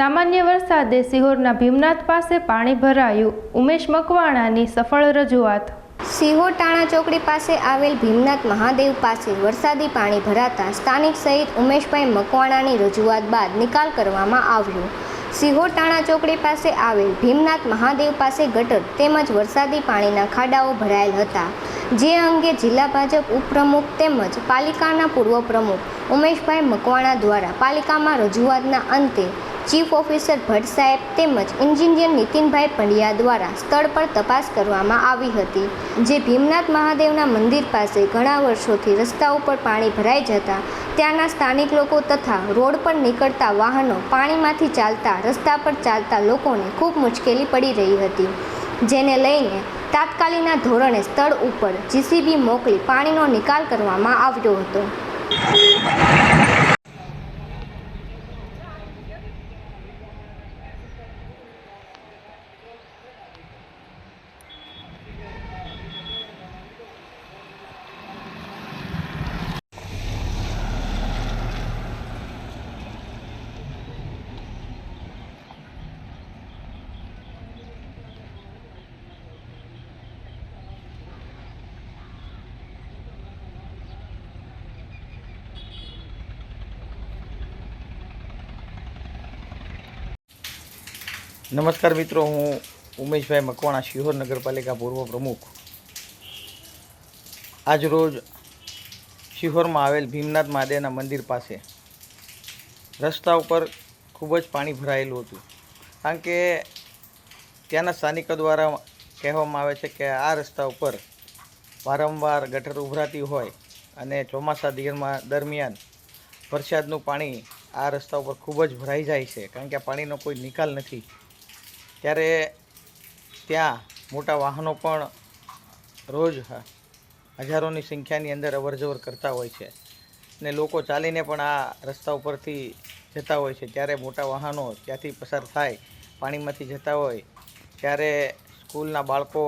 સામાન્ય વરસાદે સિહોરના ભીમનાથ પાસે પાણી ભરાયું. ઉમેશ મકવાણાની સફળ રજૂઆત. સિહોર ટાણા ચોકડી પાસે આવેલ ભીમનાથ મહાદેવ પાસે વરસાદી પાણી ભરાતા સ્થાનિક સહિત ઉમેશભાઈ મકવાણાની રજૂઆત બાદ નિકાલ કરવામાં આવ્યો. સિહોર ટાણા ચોકડી પાસે આવેલ ભીમનાથ મહાદેવ પાસે ગટર તેમજ વરસાદી પાણીના ખાડાઓ ભરાયેલ હતા. જે અંગે જિલ્લા ભાજપ ઉપપ્રમુખ તેમજ પાલિકાના પૂર્વ પ્રમુખ ઉમેશભાઈ મકવાણા દ્વારા પાલિકામાં રજૂઆતના અંતે ચીફ ઓફિસર ભટ્ટ સાહેબ તેમજ એન્જિનિયર નીતિનભાઈ પંડ્યા દ્વારા સ્થળ પર તપાસ કરવામાં આવી હતી, જે ભીમનાથ મહાદેવના મંદિર પાસે ઘણા વર્ષોથી રસ્તા ઉપર પાણી ભરાઈ જતા, ત્યાંના સ્થાનિક લોકો તથા રોડ પર નીકળતા વાહનો પાણીમાંથી ચાલતા, રસ્તા પર ચાલતા લોકોને ખૂબ મુશ્કેલી પડી રહી હતી, જેને લઈને તાત્કાલિકના ધોરણે સ્થળ ઉપર જીસીબી મોકલી પાણીનો નિકાલ કરવામાં આવ્યો હતો. નમસ્કાર મિત્રો, હું ઉમેશભાઈ મકવાણા, શિહોર નગરપાલિકા પૂર્વ પ્રમુખ. આજ રોજ શિહોરમાં આવેલ ભીમનાથ મહાદેવના મંદિર પાસે રસ્તા ઉપર ખૂબ જ પાણી ભરાયેલું હતું. કારણ કે ત્યાંના સ્થાનિકો દ્વારા કહેવામાં આવે છે કે આ રસ્તા ઉપર વારંવાર ગટર ઉભરાતી હોય અને ચોમાસા દિવસમાં દરમિયાન વરસાદનું પાણી આ રસ્તા ઉપર ખૂબ જ ભરાઈ જાય છે. કારણ કે આ પાણીનો કોઈ નિકાલ નથી. ત્યારે ત્યાં મોટા વાહનો પણ રોજ હજારોની સંખ્યાની અંદર અવરજવર કરતા હોય છે. ને લોકો ચાલીને પણ આ રસ્તા ઉપરથી જતા હોય છે. ત્યારે મોટા વાહનો ત્યાંથી પસાર થાય, પાણીમાંથી જતા હોય, ત્યારે સ્કૂલના બાળકો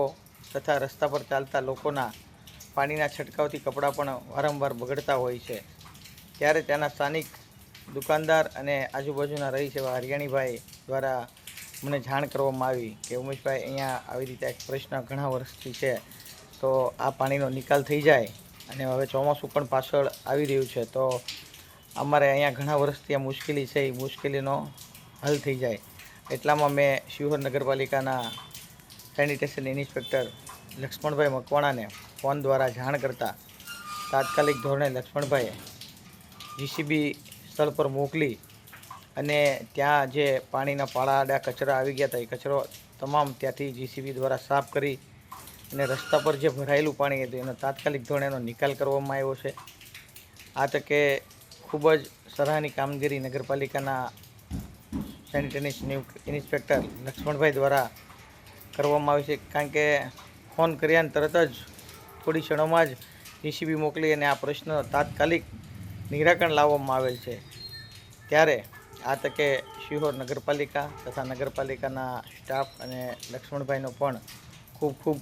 તથા રસ્તા પર ચાલતા લોકોના પાણીના છંટકાવથી કપડાં પણ વારંવાર બગડતા હોય છે. ત્યારે ત્યાંના સ્થાનિક દુકાનદાર અને આજુબાજુના રહી એવા હરિયાણીભાઈ દ્વારા મને જાણ કરવામાં આવી કે ઉમેશભાઈ અહીંયા આવી રીતે એક પ્રશ્ન ઘણા વર્ષથી છે. તો આ પાણીનો નિકાલ થઈ જાય અને હવે ચોમાસું પણ પાછળ આવી રહ્યું છે, તો અમારે અહીંયા ઘણા વર્ષથી આ મુશ્કેલી છે, એ મુશ્કેલીનો હલ થઈ જાય. એટલામાં મેં શિહોર નગરપાલિકાના સેનિટેશન ઇન્સ્પેક્ટર લક્ષ્મણભાઈ મકવાણાને ફોન દ્વારા જાણ કરતાં તાત્કાલિક ધોરણે લક્ષ્મણભાઈએ જીસીબી સ્થળ પર મોકલી અને ત્યાં જે પાણીના પાળાડા કચરા આવી ગયા હતા એ કચરો તમામ ત્યાંથી જીસીબી દ્વારા સાફ કરી અને રસ્તા પર જે ભરાયેલું પાણી હતું, એનો તાત્કાલિક ધોરણે એનો નિકાલ કરવામાં આવ્યો છે. આ તકે ખૂબ જ સરાહની કામગીરી નગરપાલિકાના સેનિટરી ઇન્સ્પેક્ટર લક્ષ્મણભાઈ દ્વારા કરવામાં આવી છે. કારણ કે ફોન કર્યાને તરત જ થોડી ક્ષણોમાં જ જીસીબી મોકલી અને આ પ્રશ્ન તાત્કાલિક નિરાકરણ લાવવામાં આવેલ છે. ત્યારે આ તકે શિહોર નગરપાલિકા તથા નગરપાલિકાના સ્ટાફ અને લક્ષ્મણભાઈનો પણ ખૂબ ખૂબ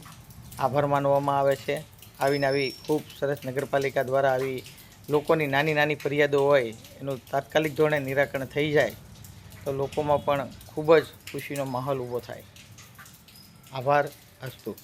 આભાર માનવામાં આવે છે. આવીને આવી ખૂબ સરસ નગરપાલિકા દ્વારા આવી લોકોની નાની નાની ફરિયાદો હોય, એનું તાત્કાલિક ધોરણે નિરાકરણ થઈ જાય, તો લોકોમાં પણ ખૂબ જ ખુશીનો માહોલ ઊભો થાય. આભાર, અસ્તુ.